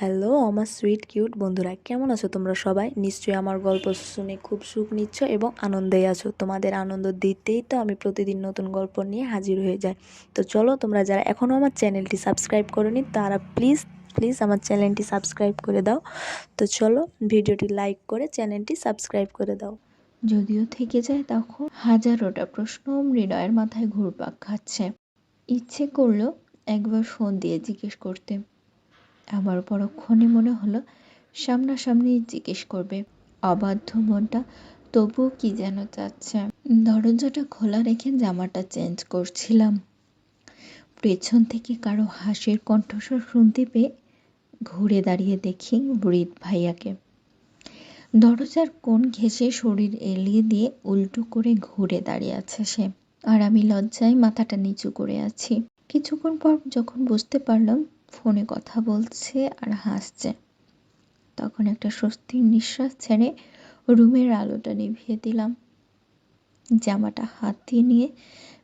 Hello, আমার sweet cute বন্ধুরা, কেমন আছো তোমরা সবাই? নিশ্চয়ই আমার গল্প শুনে খুব সুখ নিচ্ছ এবং আনন্দেই আছো। তোমাদের আনন্দ দিতেই তো আমি প্রতিদিন নতুন গল্প নিয়ে হাজির হয়ে যাই। তো চলো, তোমরা যারা এখনও আমার চ্যানেলটি সাবস্ক্রাইব করনি, তারা প্লিজ প্লিজ আমার চ্যানেলটি সাবস্ক্রাইব করে দাও। তো চলো, ভিডিওটি লাইক করে চ্যানেলটি সাবস্ক্রাইব করে দাও। যদিও থেকে যায় তখন হাজারোটা প্রশ্ন হৃদয়ের মাথায় ঘুরপাক খাচ্ছে। ইচ্ছে করল একবার ফোন দিয়ে জিজ্ঞেস করতে। আবার পরক্ষণে মনে হলো, সামনাসামনি জিজ্ঞেস করবে, অবাধ্য মনটা তবুও কি যেন চাচ্ছে। দরজাটা খোলা রেখে জামাটা চেঞ্জ করছিলাম। পেছন থেকে কারও হাসির কণ্ঠস্বর শুনতে পেয়ে ঘুরে দাঁড়িয়ে দেখি বৃদ্ধ ভাইয়াকে। দরজার কোন ঘেঁষে শরীর এলিয়ে দিয়ে উল্টো করে ঘুরে দাঁড়িয়ে আছে সে, আর আমি লজ্জায় মাথাটা নিচু করে আছি। কিছুক্ষণ পর যখন বুঝতে পারলাম ফোনে কথা বলছে আর হাসছে। তখন একটা স্বস্তির নিঃশ্বাস ছেড়ে রুমের আলোটা নিভিয়ে দিলাম। জামাটা হাতে নিয়ে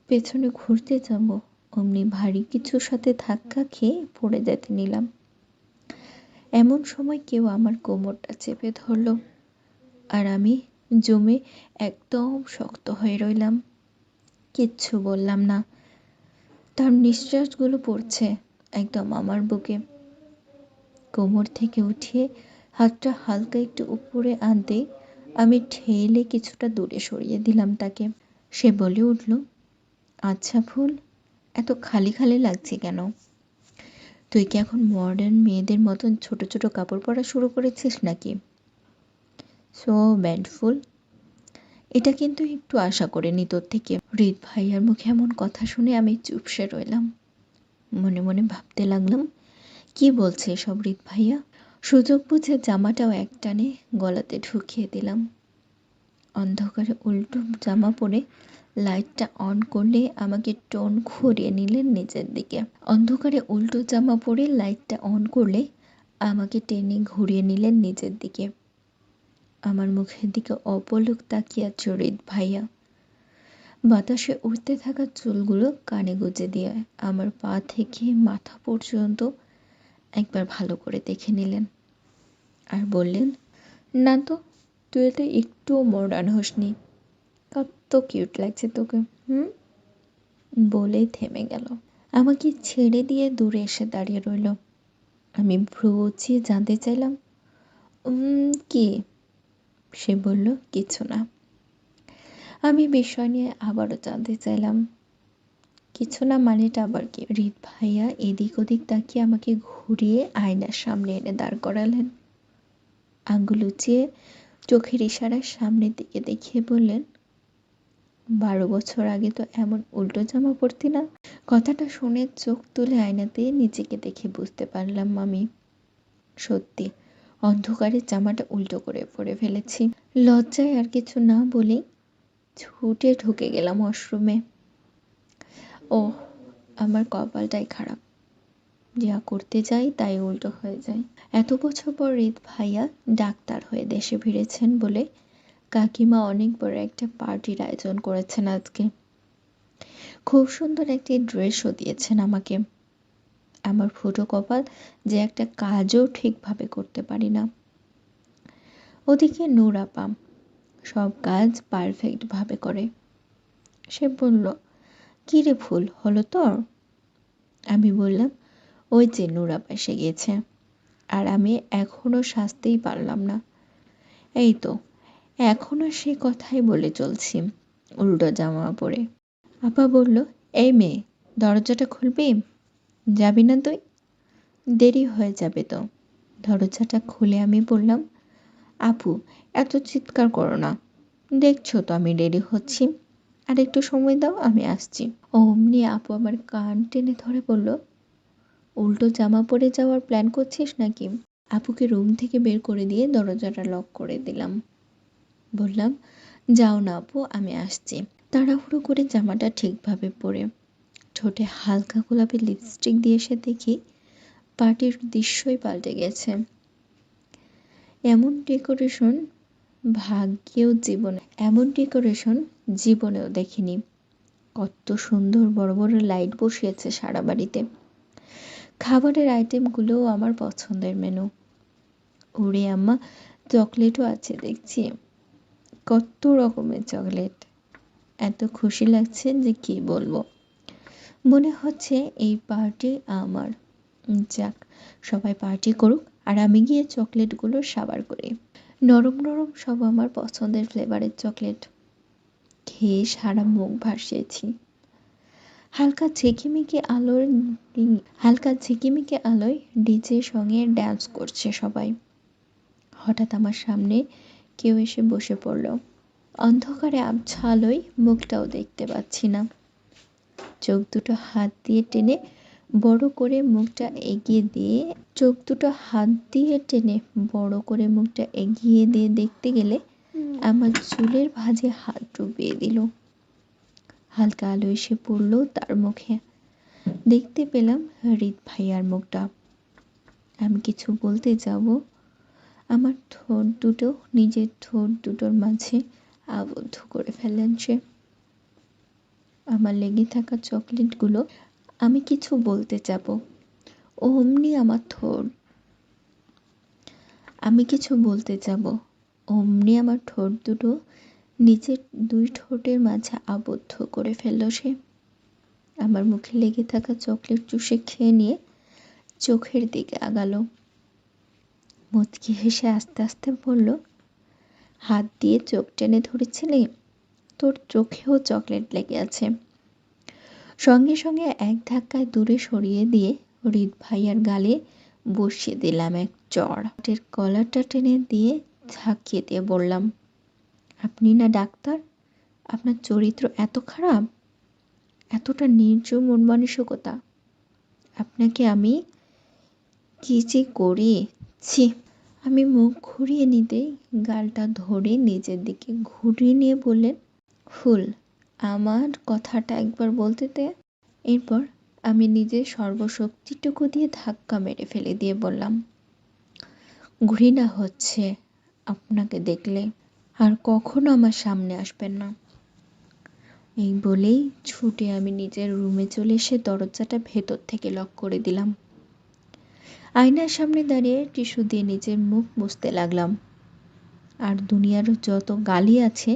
পেছনে ঘুরতে যাব, অমনি ভারী কিছুর সাথে ধাক্কা খেয়ে পড়ে যেতে নিলাম। এমন সময় কেউ আমার কোমরটা চেপে ধরলো আর আমি জমে একদম শক্ত হয়ে রইলাম। কিচ্ছু বললাম না। তার নিঃশ্বাসগুলো পড়ছে। একদম আমার বুকে। কোমর থেকে উঠিয়ে হাতটা হালকা একটু উপরে আনতেই আমি ঠেলে কিছুটা দূরে সরিয়ে দিলাম তাকে। সে বলে উঠল আচ্ছা ফুল, এত খালি খালি লাগছে কেন? তুই কি এখন মডার্ন মেয়েদের মতন ছোট ছোট কাপড় পরা শুরু করেছিস নাকি? সো ব্যান্ডফুল এটা কিন্তু একটু আশা করিনি তোর থেকে। হৃদ ভাইয়ার মুখে এমন কথা শুনে আমি চুপসে রইলাম। মনে মনে ভাবতে লাগলাম, কি বলছে এসব হৃদ ভাইয়া? সুযোগ বুঝে জামাটাও একটানে গলাতে ঢুকিয়ে দিলাম। অন্ধকারে উল্টো জামা পরে লাইটটা অন করলে আমাকে টোন ঘুরিয়ে নিলেন নিচের দিকে। অন্ধকারে উল্টো জামা পরে লাইটটা অন করলে আমাকে টেনে ঘুরিয়ে নিলেন নিচের দিকে। আমার মুখের দিকে অপলক তাকিয়ে চরিত ভাইয়া। বাতাসে উঠতে থাকা চুলগুলো কানে গুজে দিয়ে আমার পা থেকে মাথা পর্যন্ত একবার ভালো করে দেখে নিলেন আর বললেন না তো তুই তো একটুও মডার্ন হসনি কত কিউট লাগছে তোকে হুম? বলেই থেমে গেল। আমাকে ছেড়ে দিয়ে দূরে এসে দাঁড়িয়ে রইল। আমি ভ্রুচিয়ে জানতে চাইলাম "উম, কি? সে বলল কিছু না। আমি বিষয় নিয়ে আবারও জানতে চাইলাম। কিছু না মানেটা আবার কি? হৃদ ভাইয়া এদিক ওদিক তাকিয়ে আমাকে ঘুরিয়ে আয়নার সামনে এনে দাঁড় করালেন। আঙ্গুল উঁচিয়ে চোখের ইশারায় সামনের দিকে দেখিয়ে বললেন, বারো বছর আগে তো এমন উল্টো জামা পরতি না? কথাটা শুনে চোখ তুলে আয়নাতে নিজেকে দেখে বুঝতে পারলাম আমি। সত্যি, অন্ধকারে জামাটা উল্টো করে পরে ফেলেছি। লজ্জায় আর কিছু না বলেই ছুটে ঢুকে গেলাম ওয়াশরুমে ও আমার কপালটাই খারাপ। যা করতে যাই তাই উল্টো হয়ে যায়। এত বছর পর রিত ভাইয়া ডাক্তার হয়ে দেশে ফিরেছেন বলে কাকিমা অনেক বড় একটা পার্টির আয়োজন করেছেন আজকে। খুব সুন্দর একটি ড্রেসও দিয়েছেন আমাকে। আমার ফুটো কপাল যে একটা কাজও ঠিকভাবে করতে পারি না। ওদিকে নূর আপাম সব কাজ পারফেক্টভাবে করে। সে বলল, কী রে ফুল হলো তোর? আমি বললাম, ওই যে নুরা এসে গেছে, আর আমি এখনও সাজতেই পারলাম না। এই তো এখনও সে কথাই বলে চলছি, উল্টো জামা পরে। আপা বলল, এই মেয়ে, দরজাটা খুলবি? যাবি না তুই? দেরি হয়ে যাবে তো। দরজাটা খুলে আমি বললাম আপু, এত চিৎকার করো না। দেখছ তো আমি রেডি হচ্ছি। আর একটু সময় দাও, আমি আসছি। অমনি আপু আমার কান টেনে ধরে বলল, উল্টো জামা পরে যাওয়ার প্ল্যান করছিস নাকি? আপুকে রুম থেকে বের করে দিয়ে দরজাটা লক করে দিলাম। বললাম, যাও না আপু, আমি আসছি। তাড়াহুড়ো করে জামাটা ঠিকভাবে পরে ঠোঁটে হালকা গোলাপি লিপস্টিক দিয়ে এসে দেখি পার্টির দৃশ্যই পাল্টে গেছে। এমন ডেকোরেশন ভাগ্যেও জীবনে, এমন ডেকোরেশন জীবনেও দেখিনি। কত সুন্দর বড় বড় লাইট বসিয়েছে সারা বাড়িতে। খাবারের আইটেমগুলোও আমার পছন্দের মেনু ওরে আম্মা চকলেটও আছে দেখছি। কত রকমের চকলেট এত খুশি লাগছে যে কি বলব। মনে হচ্ছে এই পার্টি আমার। যাক, সবাই পার্টি করুক। আর আমি গিয়ে চকলেটগুলো সাবার করি। নরম নরম সব আমার পছন্দের ফ্লেভারের চকলেট। খেয়ে সারা মুখ ভাসিয়েছি। হালকা ঝিকিমিকি আলোর হালকা ঝিকিমিকি আলোয় ডিজের সঙ্গে ড্যান্স করছে সবাই। হঠাৎ আমার সামনে কেউ এসে বসে পড়ল। অন্ধকারে আবছা আলোয় মুখটাও দেখতে পাচ্ছি না। চোখ দুটো হাত দিয়ে টেনে বড় করে মুখটা এগিয়ে দিয়ে চোখ দুটো হাত দিয়ে টেনে বড় করে মুখটা এগিয়ে দিয়ে দেখতে গেলে আমার চুলের ভাঁজে হাত ডুবিয়ে দিল। হালকা আলো এসে পড়ল তার মুখে। দেখতে পেলাম হৃদ ভাইয়ার মুখটা। আমি কিছু বলতে যাব? আমার ঠোঁট দুটো নিজের ঠোঁট দুটোর মাঝে আবদ্ধ করে ফেলেন সে। আমার লেগে থাকা চকলেটগুলো আমি কিছু বলতে যাব। অমনি আমার ঠোঁট। আমি কিছু বলতে যাব। অমনি আমার ঠোঁট দুটো নিচের দুই ঠোঁটের মাঝে আবদ্ধ করে ফেলল সে। আমার মুখে লেগে থাকা চকলেট চুষে খেয়ে নিয়ে চোখের দিকে আগালো। মুচকি হেসে আস্তে আস্তে বলল, হাত দিয়ে চোখ টেনে ধরেছিলি? তোর চোখেও চকলেট লেগে আছে। সঙ্গে সঙ্গে এক ধাক্কায় দূরে সরিয়ে দিয়ে হৃদ ভাইয়ার গালে বসিয়ে দিলাম এক চড়। হাতের কলারটা টেনে দিয়ে ঝাঁকিয়ে দিয়ে বললাম, আপনি না ডাক্তার? আপনার চরিত্র এত খারাপ? এতটা নির্জম মন মানসিকতা আপনাকে আমি কি যে করি? ছি। আমি মুখ ঘুরিয়ে নিতেই গালটা ধরে নিজের দিকে ঘুরিয়ে নিয়ে বললেন, ফুল আমার কথাটা একবার বলতে দে। এরপর আমি নিজের সর্বশক্তিটুকু দিয়ে ধাক্কা মেরে ফেলে দিয়ে বললাম, ঘৃণা হচ্ছে আপনাকে দেখলে, আর কখনো আমার সামনে আসবেন না। এই বলেই ছুটে আমি নিজের রুমে চলে এসে দরজাটা ভেতর থেকে লক করে দিলাম। আয়নার সামনে দাঁড়িয়ে টিস্যু দিয়ে নিজের মুখ মুছতে লাগলাম। আর দুনিয়ার যত গালি আছে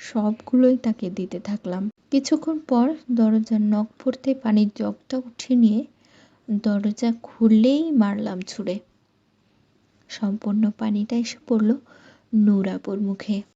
সবগুলোই তাকে দিতে থাকলাম। কিছুক্ষণ পর দরজার নখ পড়তে পানির জগটা উঠে নিয়ে দরজা খুললেই মারলাম ছুঁড়ে। সম্পূর্ণ পানিটা এসে পড়ল নুরাপুর মুখে।